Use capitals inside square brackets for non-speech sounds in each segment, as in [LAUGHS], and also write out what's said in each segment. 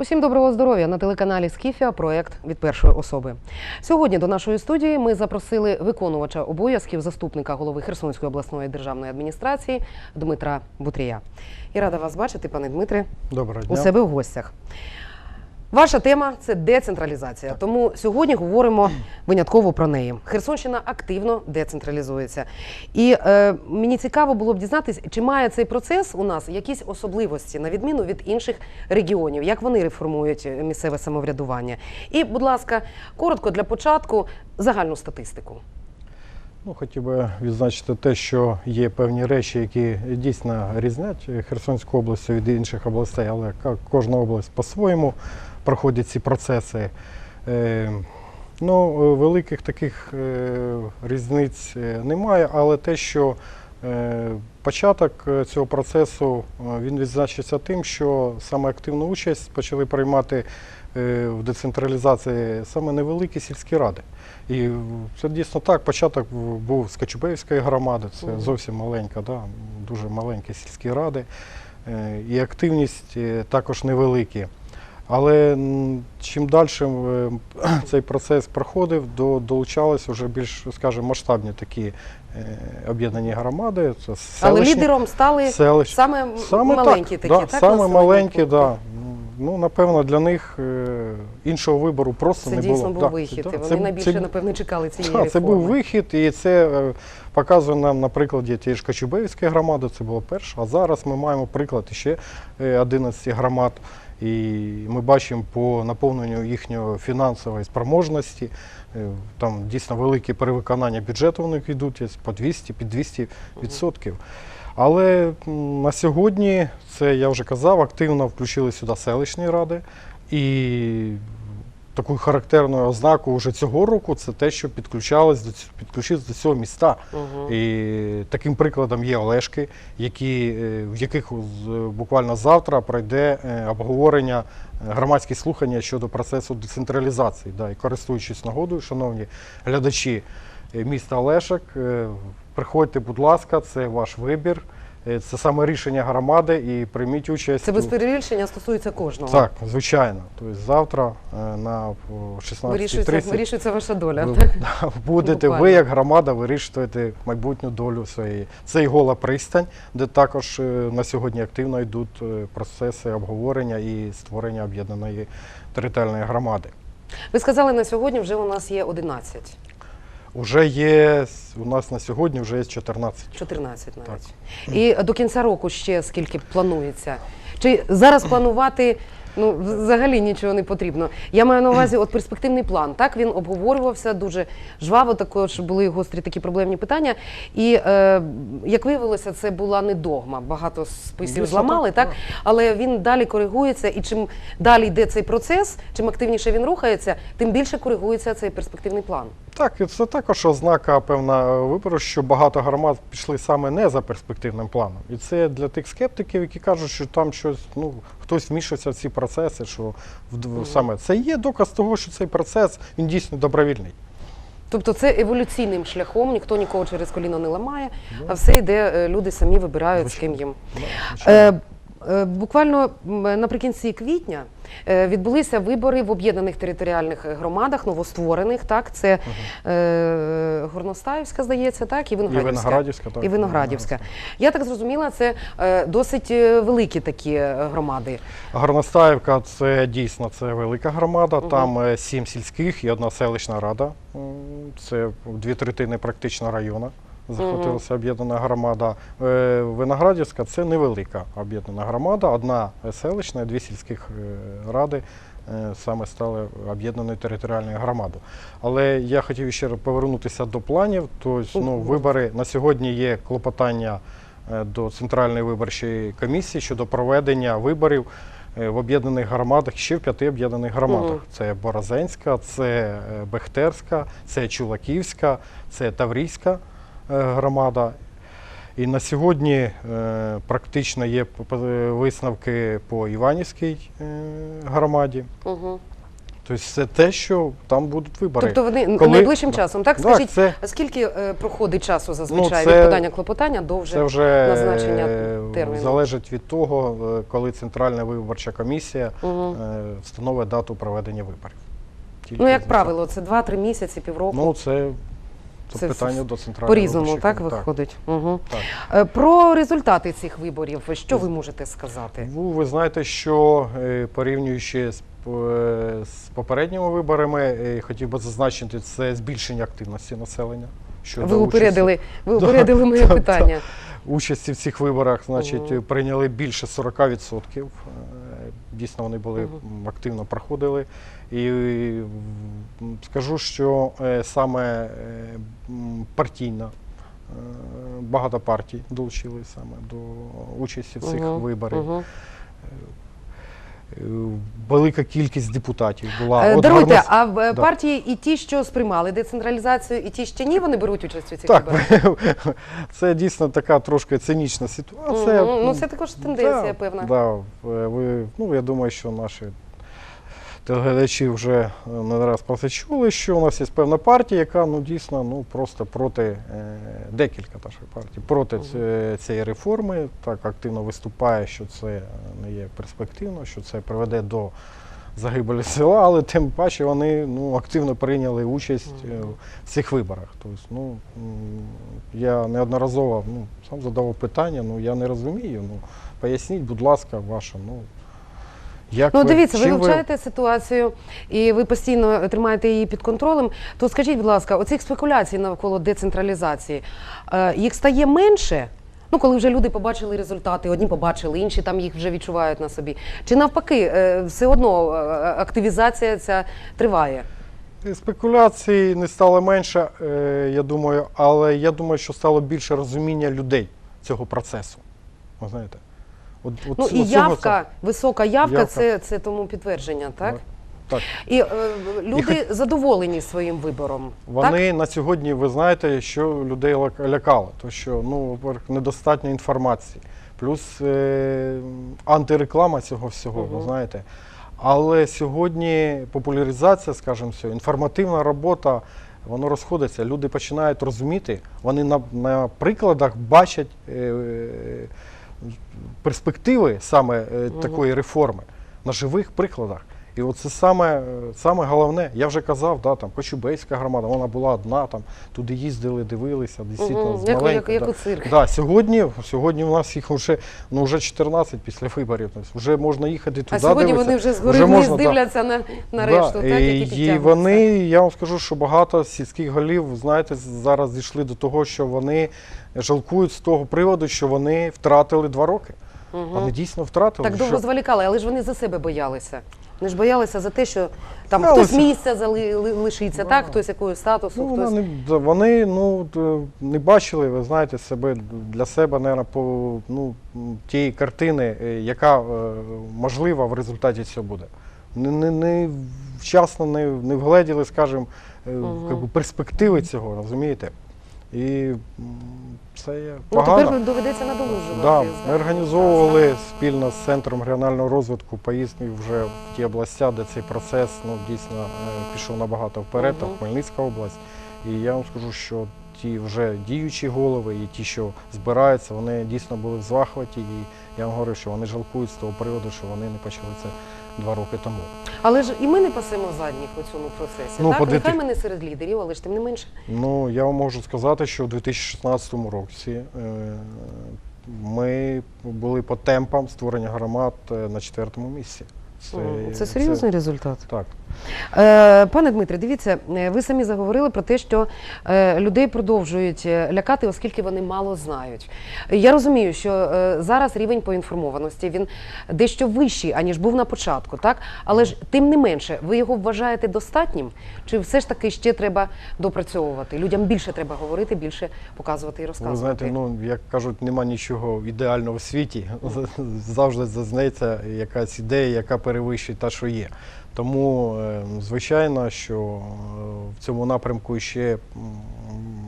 Усім доброго здоров'я на телеканалі Скіфія. Проект від першої особи. Сьогодні до нашої студії ми запросили виконувача обов'язків заступника голови Херсонської обласної державної адміністрації Дмитра Бутрія. І рада вас бачити, пане Дмитре, Доброго у себе в гостях. Ваша тема це децентралізація. Тому сьогодні говоримо винятково про неї. Херсонщина активно децентралізується. І е, мені цікаво було б дізнатися, чи має цей процес у нас якісь особливості на відміну від інших регіонів, як вони реформують е, місцеве самоврядування. І, будь ласка, коротко для початку загальну статистику. Ну, хотів би відзначити те, що є певні речі, які дійсно різнять Херсонську область від інших областей, але кожна область по-своєму проходять ці процеси. Е, Ну, е, великих таких е, різниць немає, але те, що початок цього процесу він відзначиться тим, що саме активну участь почали приймати в децентралізації саме невеликі сільські ради. І це дійсно так. Початок був з Качубеївської громади, це зовсім маленька, да, дуже маленькі сільські ради. І активність також невеликі. Але чим далі цей процес проходив, до, долучались вже більш, скажімо, масштабні такі е, об'єднані громади. Це Але лідером стали селищ- саме, Саме маленькі так, такі, да, так? саме маленькі, пункти? да. Ну, напевно, для них е, іншого вибору просто Це не дійсно був Да, вихід. да, вони це- найбільше, це- напевне, чекали [LAUGHS] цієї Так, реформи. це був вихід, і це е, показує нам на прикладі тієї ж Кочубеївської громади, це було перше. А зараз ми маємо приклад ще е, 11 громад. І ми бачимо по наповненню їхньої фінансової спроможності. е, Там дійсно великі перевиконання бюджету у них йдуть по 200, під 200 відсотків. Але на сьогодні, це я вже казав, активно включили сюди селищні ради. І такою характерною ознакою вже цього року це те, що підключались до підключились до цього міста. Мгм. І таким прикладом є Олешки, які, е, в яких буквально завтра пройде е, обговорення, е, громадські слухання щодо процесу децентралізації. Да, і користуючись нагодою, шановні глядачі міста Олешок, е, приходьте, будь ласка, це ваш вибір. Е, Це саме рішення громади і прийміть участь. Це без перебільшення стосується кожного. Так, звичайно. Тобто завтра е, на о, Вирішується, вирішується ваша доля. ви, так? [LAUGHS] да, будете Буквально. ви, як громада, вирішуєте майбутню долю своєї. Це і гола пристань, де також е, на сьогодні активно йдуть процеси обговорення і створення об'єднаної територіальної громади. Ви сказали, на сьогодні вже у нас є 11, Уже є у нас на сьогодні вже є 14. 14 навіть. І до кінця року ще скільки планується? Чи зараз планувати ну, взагалі нічого не потрібно? Я маю на увазі от перспективний план. Так, він обговорювався дуже жваво, також були гострі такі проблемні питання. І е, як виявилося, це була не догма. Багато списів зламали, так, так? Але він далі коригується, і чим далі йде цей процес, чим активніше він рухається, тим більше коригується цей перспективний план. Так, і це також ознака певна вибору, що багато громад пішли саме не за перспективним планом. І це для тих скептиків, які кажуть, що там щось, ну хтось вмішується в ці процеси, що саме це є доказ того, що цей процес він дійсно добровільний. Тобто це еволюційним шляхом, ніхто нікого через коліно не ламає, а все йде, е, люди самі вибирають, з ким їм. Е, е, Буквально наприкінці квітня е, відбулися вибори в об'єднаних територіальних громадах, новостворених. Так, це е, Горностаївська, здається, так, і І Виноградівська. Виноградівська, так. І Виноградівська. Я так зрозуміла, це е, досить е, великі такі е, громади. Горностаївка це дійсно це велика громада. Мгм. Там е, сім сільських і одна селищна рада. Це дві третини практично району. Захопилася об'єднана громада. Е, Виноградівська це невелика об'єднана громада, одна селищна, дві сільських е, ради е, саме стали об'єднаною територіальною громадою. Але я хотів ще повернутися до планів. Тобто, ну, вибори на сьогодні є клопотання до Центральної виборчої комісії щодо проведення виборів в об'єднаних громадах, ще в п'яти об'єднаних громадах. Це Борозенська, це Бехтерська, це Чулаківська, це Таврійська громада. І на сьогодні е, практично є висновки по Іванівській е, громаді. Угу. Тобто це те, що там будуть вибори. Тобто вони Коли- найближчим часом, так? Так, Скажіть, це- скільки е, проходить часу зазвичай Ну, це- від подання клопотання до вже Це вже назначення е, терміну. залежить від того, е, коли Центральна виборча комісія е, встановить дату проведення виборів. Тільки Ну, як правило, це 2-3 місяці, півроку. Ну, це, це, Це питання до центральної По-різному, так виходить. Угу. Так. Е, Про результати цих виборів, що ви можете сказати? Ну, ви знаєте, що е, порівнюючи з, е, з попередніми виборами, хотів би зазначити, це збільшення активності населення. щодо Ви участі- упередили, ви упередили [LAUGHS] моє питання. Участі в цих виборах, значить, прийняли більше 40%. Дійсно, вони були активно проходили. І скажу, що е, саме е, партійна. е, Багато партій долучили саме до участі в цих Мгм, виборах. Е, Велика кількість депутатів була. Е, От Даруйте, гарно- а в е, Да. партії і ті, що сприймали децентралізацію, і ті, що ні, вони беруть участь у цих Так, виборах? [LAUGHS] це дійсно така трошки цинічна ситуація. Мгм. Ну, це також тенденція Да, певна. Да, е, ви, ну, я думаю, що наші телеглядачі вже е, не раз про це чули, що у нас є певна партія, яка ну, дійсно ну, просто проти е, декілька наших партій, проти ці- цієї реформи, так активно виступає, що це не є перспективно, що це приведе до загибелі села, але тим паче вони ну, активно прийняли участь е, в цих виборах. Тобто, ну, я неодноразово ну, сам задавав питання, ну я не розумію. Ну, поясніть, будь ласка, ваше. Ну, як Ну, дивіться, ви вивчаєте ситуацію і ви постійно тримаєте її під контролем. То скажіть, будь ласка, оцих спекуляцій навколо децентралізації, е, їх стає менше? Ну, коли вже люди побачили результати, одні побачили, інші там їх вже відчувають на собі. Чи навпаки, е, все одно е, активізація ця триває? Спекуляцій не стало менше, е, я думаю, але я думаю, що стало більше розуміння людей цього процесу. Ви знаєте? От, от Ну і явка, висока явка, Явка. Це, це тому підтвердження, так? Так. І е, люди задоволені своїм вибором. так? Вони на сьогодні, ви знаєте, що людей лякало, то що ну, недостатньо інформації, плюс е, антиреклама цього всього, ви знаєте. Але сьогодні популяризація, скажімо, все, інформативна робота, воно розходиться. Люди починають розуміти, вони на, на прикладах бачать е, е, перспективи саме е, такої реформи на живих прикладах. І от це саме, саме головне. Я вже казав, да, там Кочубейська громада, вона була одна, там туди їздили, дивилися, дійсно з як, маленької, як, як да. у цирк. Да, сьогодні, сьогодні у нас їх вже, ну, вже 14 після виборів. Тобто вже можна їхати туди. А сьогодні дивитися. вони вже згори Вже вниз можна, да. дивляться на, на решту, Да, так, які і вони, я вам скажу, що багато сільських голів, знаєте, зараз дійшли до того, що вони жалкують з того приводу, що вони втратили два роки. Мгм. Вони дійсно втратили. Так довго що... зволікали, але ж вони за себе боялися. Вони ж боялися за те, що там Боялися. хтось місця зали, ли- лишиться, Да. так, хтось якогось статусу, Ну, хтось. вони, не, вони ну, д- не бачили, ви знаєте, себе для себе, наверное, по ну, м, тієї картини, е, яка е, можлива в результаті цього буде. Не, не, не вчасно не, не вгледіли, скажімо, е, Мгм. как би перспективи цього, розумієте? І це є Ну, тепер доведеться надолужувати. Да, ми організовували спільно з центром регіонального розвитку поїздки вже в ті областя, де цей процес ну, дійсно е, пішов набагато вперед, там Хмельницька область. І я вам скажу, що ті вже діючі голови і ті, що збираються, вони дійсно були в захваті. І я вам говорю, що вони жалкують з того приводу, що вони не почали це два роки тому. Але ж і ми не пасемо задніх у цьому процесі. Ну, так? подити- Нехай ми не серед лідерів, але ж тим не менше. Ну, я вам можу сказати, що у 2016 році е, ми були по темпам створення громад е, на четвертому місці. Це, Це серйозний результат. Так. Е, пане Дмитре, дивіться, е, ви самі заговорили про те, що е, людей продовжують лякати, оскільки вони мало знають. Я розумію, що зараз рівень поінформованості він дещо вищий, аніж був на початку, так? Але ж тим не менше, ви його вважаєте достатнім? Чи все ж таки ще треба допрацьовувати? Людям більше треба говорити, більше показувати і розказувати? Ви знаєте, ну як кажуть, нема нічого ідеального в світі. [LAUGHS] Завжди зазнається якась ідея, яка перевищить те, що є. Тому, е, звичайно, що е, в цьому напрямку ще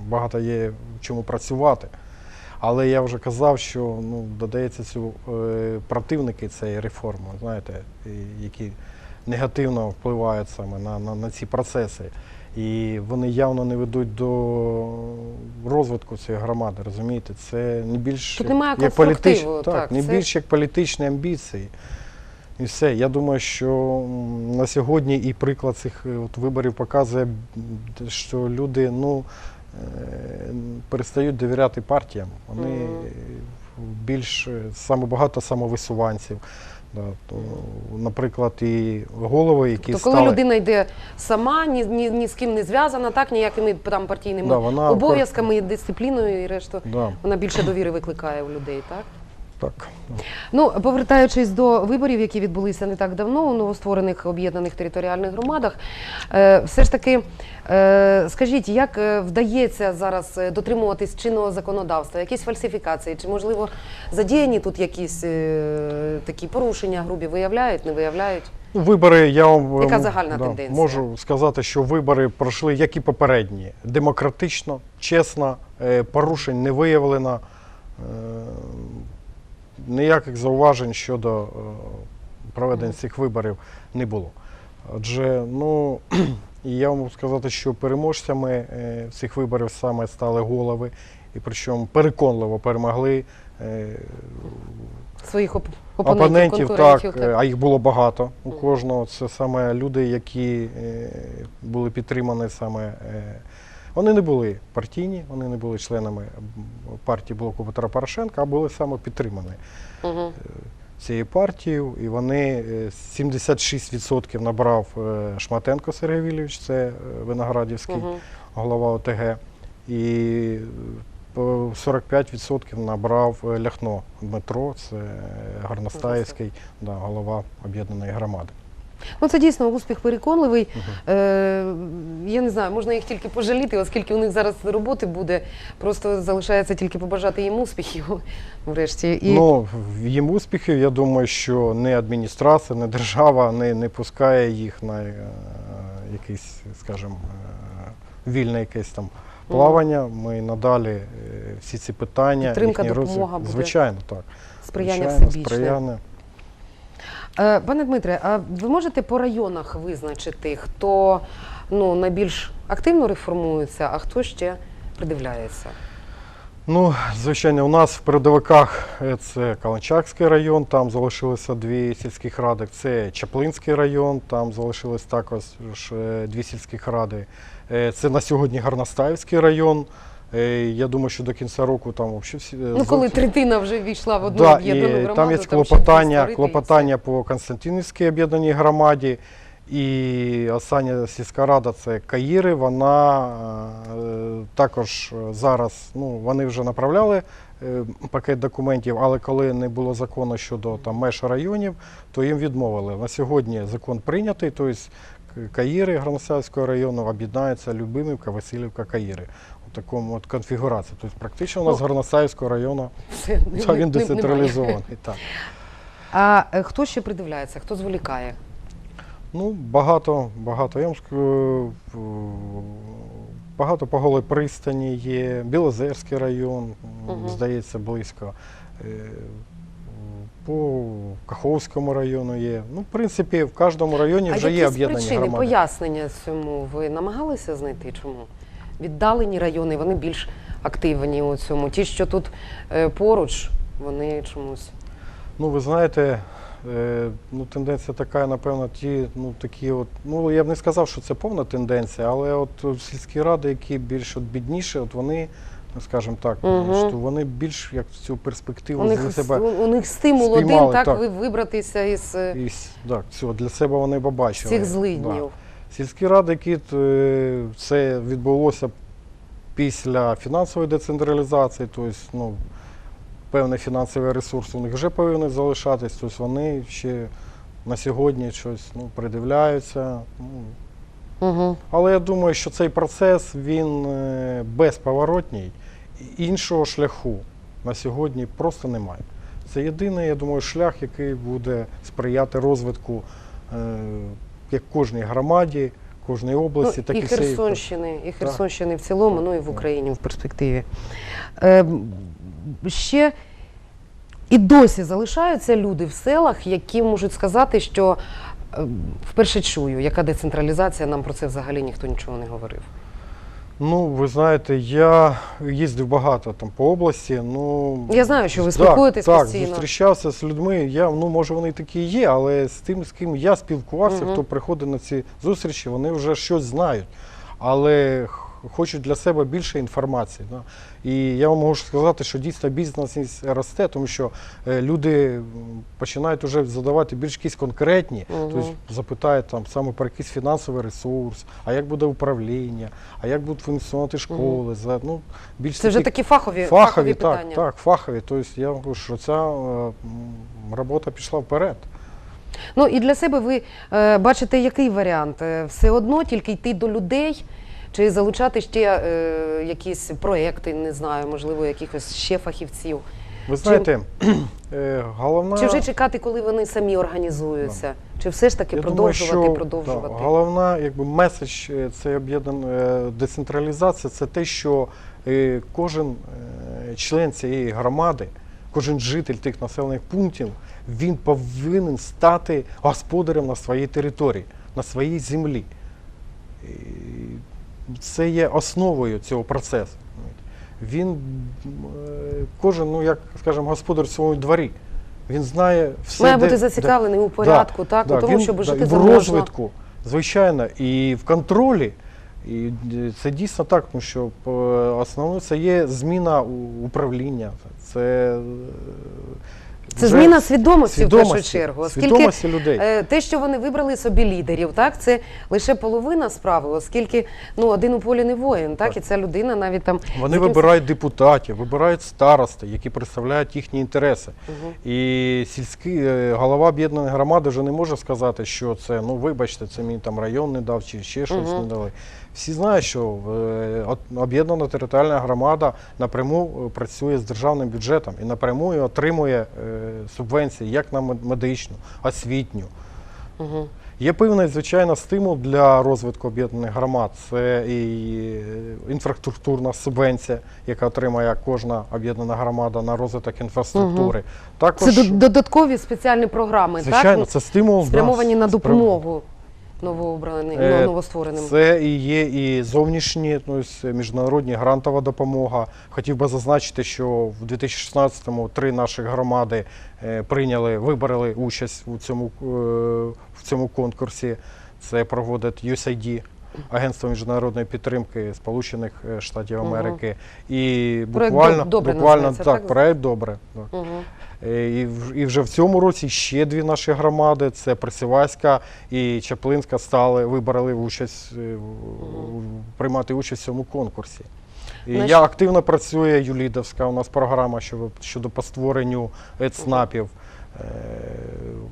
багато є в чому працювати. Але я вже казав, що ну, додається цю е, противники цієї реформи, знаєте, які негативно впливають саме на, на, на ці процеси. І вони явно не ведуть до розвитку цієї громади, розумієте? Це не більш Тут немає як політич... так, так, не це- більш як політичні амбіції. І все. Я думаю, що на сьогодні і приклад цих е, от виборів показує, що люди ну, е, перестають довіряти партіям. Вони Мгм. більш саме багато самовисуванців. Да, то, наприклад, і голови, які То коли стали... людина йде сама, ні, ні, ні з ким не зв'язана, так ніякими там партійними Да, вона обов'язками, дисципліною і решту, Да, вона більше довіри викликає у людей, так? Так. Ну, повертаючись до виборів, які відбулися не так давно у новостворених об'єднаних територіальних громадах, е, все ж таки, е, скажіть, як е, вдається зараз дотримуватись чинного законодавства? Якісь фальсифікації? Чи можливо задіяні тут якісь такі порушення грубі виявляють, не виявляють? Вибори, я вам Яка загальна тенденція? можу сказати, що вибори пройшли, як і попередні, демократично, чесно, порушень не виявлено, ніяких зауважень щодо е, проведення цих виборів не було. Адже, ну, [CLEARS THROAT] і я вам можу сказати, що переможцями е, цих виборів саме стали голови, і причому переконливо перемогли. е, Своїх оп- опонентів, Опонентів, так, а їх було багато у кожного. Це саме люди, які були підтримані саме. Е, Вони не були партійні, вони не були членами партії блоку Петра Порошенка, а були саме підтримані Мгм. цією партією. І вони е, 76% набрав е, Шматенко Сергій Вілійович, це е, Виноградівський Мгм. голова ОТГ. І по 45% набрав е, Ляхно Дмитро, це е, Гарностаївський, да, голова об'єднаної громади. Ну, це дійсно успіх переконливий. Е, я не знаю, можна їх тільки пожаліти, оскільки у них зараз роботи буде. Просто залишається тільки побажати їм успіхів [LAUGHS] врешті. І Ну, їм успіхів, я думаю, що не адміністрація, не держава не, не пускає їх на е, якийсь, скажімо, е, вільне якесь там плавання. Ми надалі е, всі ці питання. Підтримка, їхній допомога розвиток- буде. Звичайно, так. сприяння Звичайно, всебічне. сприяння. Е, Пане Дмитре, а ви можете по районах визначити, хто ну, найбільш активно реформується, а хто ще придивляється? Ну, звичайно, у нас в передовиках е, це Каланчакський район, там залишилося дві сільських ради. Це Чаплинський район, там залишилось також е, дві сільських ради. Це на сьогодні Гарностаївський район. Е, Я думаю, що до кінця року там взагалі всі. е, Ну, коли зовсім- третина вже війшла в одну Да, об'єднану і громаду, там є ще клопотання, клопотання по Константинівській об'єднаній громаді. І остання сільська рада це Каїри. Вона е, також е, зараз ну, вони вже направляли е, пакет документів, але коли не було закону щодо там, меж районів, то їм відмовили. На сьогодні закон прийнятий, тобто Каїри Граносавського району об'єднаються Любимівка, Васильівка, Каїри. Такому от конфігурації. Тобто практично у нас Ну, Гарносавського району все, та [LAUGHS] він децентралізований. Так. А е, хто ще придивляється, хто зволікає? Ну, багато, багато. Я вам скажу, багато по голій пристані є, Білозерський район, Мгм. здається, близько. Е, По Каховському району є. Ну, в принципі, в кожному районі а вже є якісь об'єднані причини, пояснення цьому ви намагалися знайти? Чому? Віддалені райони, вони більш активні у цьому. Ті, що тут е, поруч, вони чомусь. Ну, ви знаєте, е, ну, тенденція така, напевно, ті, ну, такі от, ну, я б не сказав, що це повна тенденція, але от сільські ради, які більш от бідніші, от вони, ну, скажімо так, Мгм. що вони більш як в цю перспективу У них, для себе. у, у них стимул один, так, так. ви вибратися із е, І, с- так, цього для себе вони побачили. цих Да. Сільські ради, які е, це відбулося після фінансової децентралізації, тобто ну, певний фінансовий ресурс у них вже повинен залишатись, тобто вони ще на сьогодні щось ну, придивляються. Угу. але я думаю, що цей процес він е, безповоротній, іншого шляху на сьогодні просто немає. Це єдиний, я думаю, шлях, який буде сприяти розвитку е, як кожній громаді, кожній області, Ну, так і Херсонщини, і Херсонщини в цілому, ну і в Україні в перспективі. Е, ще і досі залишаються люди в селах, які можуть сказати, що Е, Вперше чую, яка децентралізація, нам про це взагалі ніхто нічого не говорив. Ну, ви знаєте, я їздив багато там по області. Ну Я знаю, що ви так, спілкуєтесь так, постійно. зустрічався з людьми. Я ну може вони такі є, але з тим, з ким я спілкувався, угу. хто приходить на ці зустрічі, вони вже щось знають, але хочуть для себе більше інформації. Да? І я вам можу сказати, що дійсно бізнес росте, тому що е, люди починають вже задавати більш якісь конкретні, Мгм. тобто запитають там саме про якийсь фінансовий ресурс, а як буде управління, а як будуть функціонувати школи. За, ну, більш Це вже такі такі фахові, фахові, так, питання. так, фахові. Тобто я говорю, що ця е, робота пішла вперед. Ну і для себе ви е, бачите, який варіант? Е, Все одно тільки йти до людей, чи залучати ще е, якісь проекти, не знаю, можливо, якихось ще фахівців. Ви знаєте, [CLEARS THROAT] е, головна. Чи вже чекати, коли вони самі організуються? Чи все ж таки Я думаю, продовжувати, що, продовжувати? да, головна якби, меседж е, це об'єднана е, децентралізація, це те, що е, кожен е, член цієї громади, кожен житель тих населених пунктів, він повинен стати господарем на своїй території, на своїй землі. І це є основою цього процесу. Він е, кожен, ну як скажімо, господар в своєму дворі. Він знає все. Має де- бути де- зацікавлений у порядку, так, у тому, він- щоб да, жити в розвитку, звичайно, і в контролі. І це дійсно так, тому що е, основне це є зміна управління. Це, е, Це вже зміна свідомості, в першу чергу. Оскільки свідомості людей. е, те, що вони вибрали собі лідерів, так це лише половина справи, оскільки ну один у полі не воїн, так, Так. і ця людина навіть там Вони з якимсь- вибирають депутатів, вибирають старости, які представляють їхні інтереси. І сільський е, голова об'єднаної громади вже не може сказати, що це ну вибачте, це мені там район не дав чи ще щось не дали. Всі знають, що е, об'єднана територіальна громада напряму е, працює з державним бюджетом і напряму отримує е, субвенції як на медичну, освітню. Мгм. Є певний, звичайно, стимул для розвитку об'єднаних громад. Це і інфраструктурна субвенція, яка отримає кожна об'єднана громада на розвиток інфраструктури. Також, Це додаткові спеціальні програми, звичайно, так? це стимул спрямовані на допомогу новообраним, Е, ну, новоствореним. Це і є і зовнішні, ну, ось міжнародні грантова допомога. Хотів би зазначити, що в 2016-му три наші громади е, прийняли, вибрали участь у цьому, е, в цьому конкурсі. Це проводить USAID, Агентство міжнародної підтримки Сполучених Штатів. Америки. І буквально, «Добре» буквально так, так? проект добре. так. Угу. Е, І, в- і вже в цьому році ще дві наші громади: це Присіваська і Чаплинська стали, вибрали участь е, приймати участь в цьому конкурсі. І Знаєш- я активно працює Юлідовська. У нас програма щодо, щодо по створенню ЕЦНАПів. Е,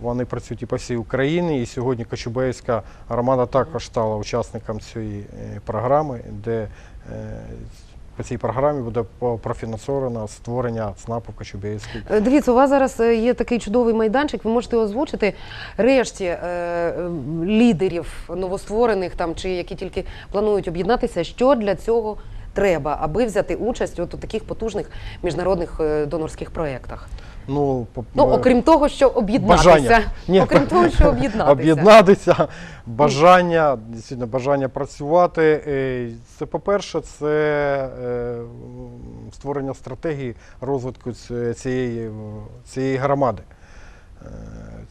Вони працюють і по всій Україні. І сьогодні Кочубейська громада також стала учасником цієї е, програми, де е, по цій програмі буде профінансовано створення ЦНАПу Кочубейської. Е, Дивіться, у вас зараз є такий чудовий майданчик. Ви можете озвучити решті лідерів новостворених там чи які тільки планують об'єднатися. Що для цього треба, аби взяти участь от у таких потужних міжнародних донорських проєктах? Ну, Ну е, окрім того, що об'єднатися, бажання. Ні. окрім того, що [LAUGHS] об'єднатися. об'єднатися, бажання, дійсно, бажання працювати. Це, по-перше, це е, створення стратегії розвитку цієї, цієї громади. Е,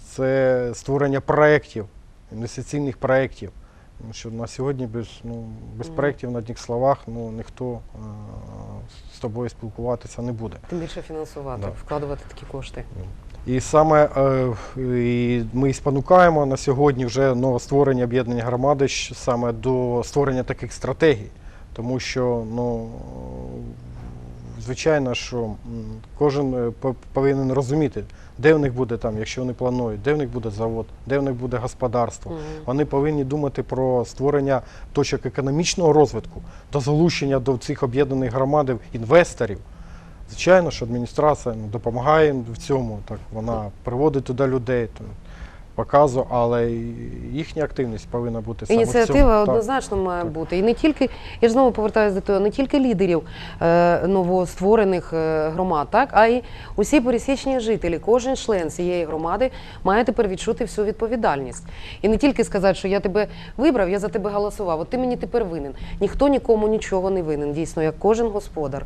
Це створення проєктів, інвестиційних проєктів. Тому що на сьогодні без, ну, без проєктів на одних словах ну, ніхто з тобою спілкуватися не буде. Тим більше фінансувати, Да. вкладувати такі кошти. І саме е, і ми спонукаємо на сьогодні вже новостворення об'єднання громади саме до створення таких стратегій. Тому що, ну, звичайно, що кожен е, по- повинен розуміти, де в них буде там, якщо вони планують, де в них буде завод, де в них буде господарство. Мгм. Вони повинні думати про створення точок економічного розвитку, до залучення до цих об'єднаних громад інвесторів. Звичайно, що адміністрація ну, допомагає в цьому. Так, вона приводить туди людей. Показу, але їхня активність повинна бути саме в цьому. Ініціатива Так. однозначно має Так. бути. І не тільки, я ж знову повертаюся до того, не тільки лідерів е, новостворених е, громад, так, а й усі пересічні жителі. Кожен член цієї громади має тепер відчути всю відповідальність. І не тільки сказати, що я тебе вибрав, я за тебе голосував, от ти мені тепер винен. Ніхто нікому нічого не винен. Дійсно, як кожен господар.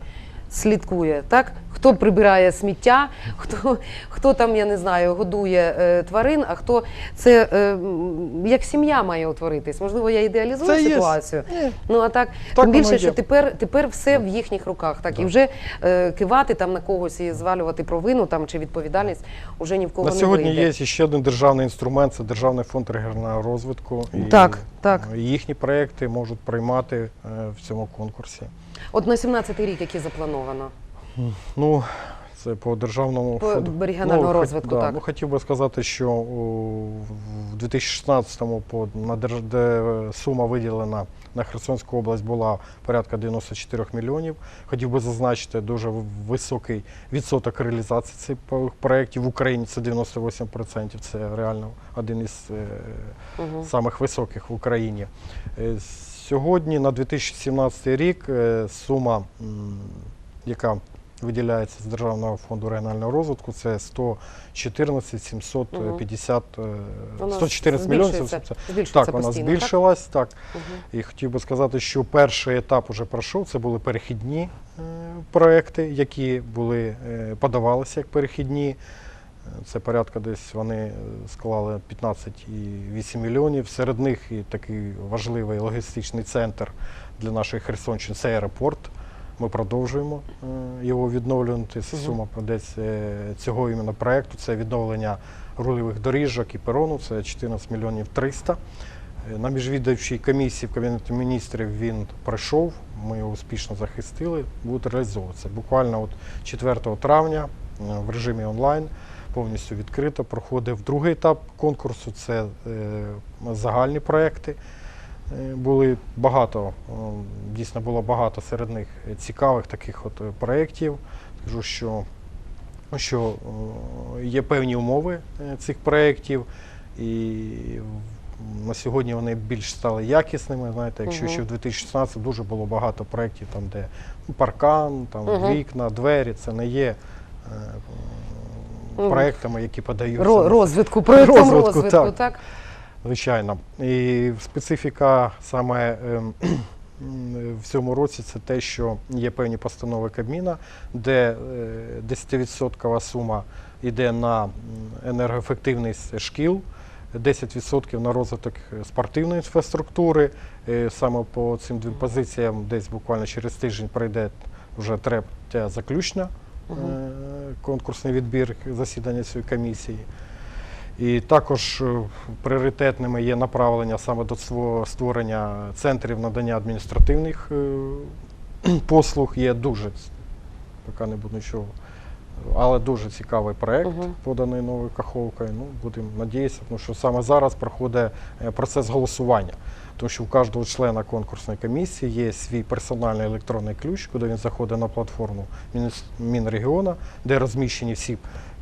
Слідкує, так? Хто прибирає сміття, хто, хто там, я не знаю, годує е, тварин, а хто це е, як сім'я має утворитись. Можливо, я ідеалізую Це ситуацію. Ні. Ну а так, Так тим більше, є. що тепер, тепер все в їхніх руках. Так, і вже е, кивати там на когось і звалювати провину там чи відповідальність уже ні в кого На не сьогодні вийде. є ще один державний інструмент це Державний фонд регіонального розвитку. І, Так, так. е, Їхні проекти можуть приймати е, в цьому конкурсі. От на 17-й рік, який заплановано. Ну, це по державному По фонду. регіонального ну, розвитку, да, так. Ну, хотів би сказати, що у, в 2016-му по, на держ, де сума виділена на Херсонську область була порядка 94 мільйонів. Хотів би зазначити дуже в- високий відсоток реалізації цих по- проєктів в Україні. Це 98%. Це реально один із е, Угу. самих високих в Україні. Е, Сьогодні на 2017 рік е, сума, яка виділяється з Державного фонду регіонального розвитку, це 114 750, е, Вона 114 мільйонів. Так, вона постійно, збільшилась. Так. Мгм. І хотів би сказати, що перший етап уже пройшов. Це були перехідні е, проекти, які були, е, подавалися як перехідні. Це порядка десь вони е, склали 15,8 мільйонів. Серед них і такий важливий логістичний центр для нашої Херсонщини це аеропорт. Ми продовжуємо е, його відновлювати. Це сума десь е, цього іменно проекту. Це відновлення рульових доріжок і перону. Це 14 мільйонів 300. Е, На міжвідавчій комісії в Кабінеті міністрів він пройшов, ми його успішно захистили, буде реалізовуватися. Буквально от 4 травня в режимі онлайн повністю відкрито проходив другий етап конкурсу. Це е, загальні проекти. Е, Були багато, дійсно було багато серед них цікавих таких от е, проєктів. Скажу, що, що є певні умови цих проєктів, і на сьогодні вони більш стали якісними. Знаєте, якщо Мгм. ще в 2016 дуже було багато проєктів, там, де паркан, там, Мгм. вікна, двері, це не є. Проектами, які подаються Ро- розвитку, проєктом Розвитку, розвитку, так. так. Звичайно. І специфіка саме ем, в цьому році це те, що є певні постанови Кабміна, де е, 10% сума йде на м, енергоефективність шкіл, 10% на розвиток спортивної інфраструктури. Е, Саме по цим двом позиціям десь буквально через тиждень пройде вже третя заключна конкурсний відбір засідання цієї комісії. І також е, пріоритетними є направлення саме до створення центрів надання адміністративних е, [CLEARS THROAT] послуг. Є дуже, поки не буду нічого, але дуже цікавий проєкт, поданий новою Каховкою. Ну, будемо надіятися, тому що саме зараз проходить е, процес голосування. Тому що у кожного члена конкурсної комісії є свій персональний електронний ключ, куди він заходить на платформу Мінрегіона, де розміщені всі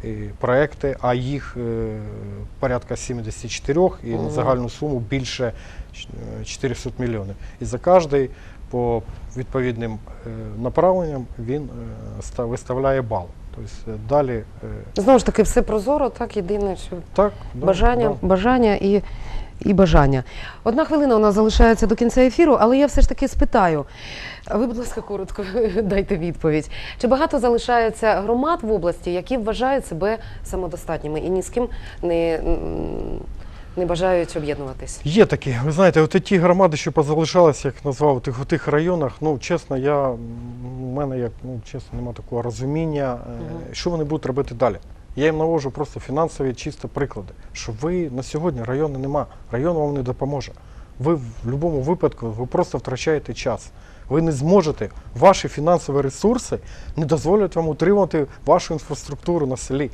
е, проекти, а їх е, порядка 74 і на загальну суму більше е, 400 мільйонів. І за кожний по відповідним е, направленням він е, виставляє бал. Тобто е, далі е, Знову ж таки, все прозоро, так єдине, що так, да, бажання, да. бажання і, і бажання. Одна хвилина у нас залишається до кінця ефіру, але я все ж таки спитаю. А ви, будь ласка, коротко [LAUGHS] дайте відповідь. Чи багато залишається громад в області, які вважають себе самодостатніми і ні з ким не, не бажають об'єднуватись? Є такі, ви знаєте, от ті громади, що позалишалися, як назвав у тих, у тих районах, ну чесно, я у мене як ну чесно, немає такого розуміння, Мгм. що вони будуть робити далі. Я їм навожу просто фінансові чисто приклади, що ви на сьогодні району нема, район вам не допоможе. Ви в будь-якому випадку ви просто втрачаєте час. Ви не зможете, ваші фінансові ресурси не дозволять вам утримувати вашу інфраструктуру на селі.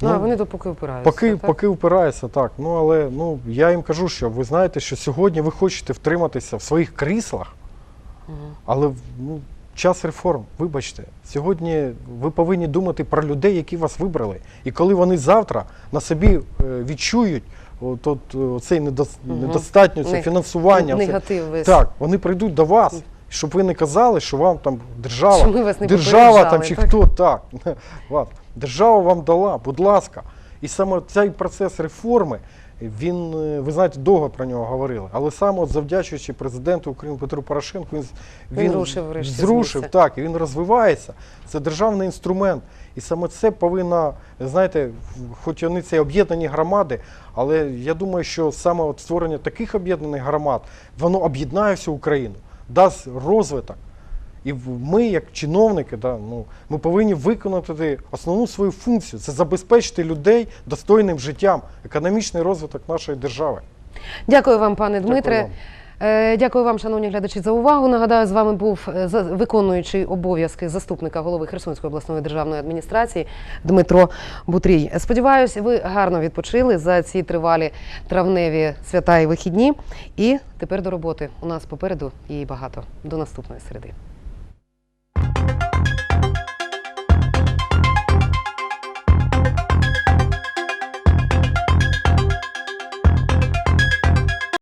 Ну, а Ну, вони допоки опираються. Поки, так? поки впирається, так. Ну але ну я їм кажу, що ви знаєте, що сьогодні ви хочете втриматися в своїх кріслах, але ну час реформ. Вибачте, сьогодні ви повинні думати про людей, які вас вибрали. І коли вони завтра на собі е, відчують от, от, цей недос- Мгм. недостатньо, це фінансування. це- Негатив весь. так, вони прийдуть до вас, щоб ви не казали, що вам там держава, Що ми вас не держава там чи так? хто так. [LAUGHS] Держава вам дала, будь ласка. І саме цей процес реформи, він, е, ви знаєте, довго про нього говорили. Але саме от завдячуючи президенту України Петру Порошенку, він, Він рушив врешті зрушив, так, і він розвивається. Це державний інструмент. І саме це повинна, знаєте, хоч вони це об'єднані громади, але я думаю, що саме от створення таких об'єднаних громад, воно об'єднає всю Україну, дасть розвиток. І ми, як чиновники, да, ну, ми повинні виконати основну свою функцію це забезпечити людей достойним життям, економічний розвиток нашої держави. Дякую вам, пане Дякую Дмитре. вам. Е, Дякую вам, шановні глядачі, за увагу. Нагадаю, з вами був е, виконуючий обов'язки заступника голови Херсонської обласної державної адміністрації Дмитро Бутрій. Сподіваюсь, ви гарно відпочили за ці тривалі травневі свята і вихідні. І тепер до роботи. У нас попереду її багато. До наступної середи.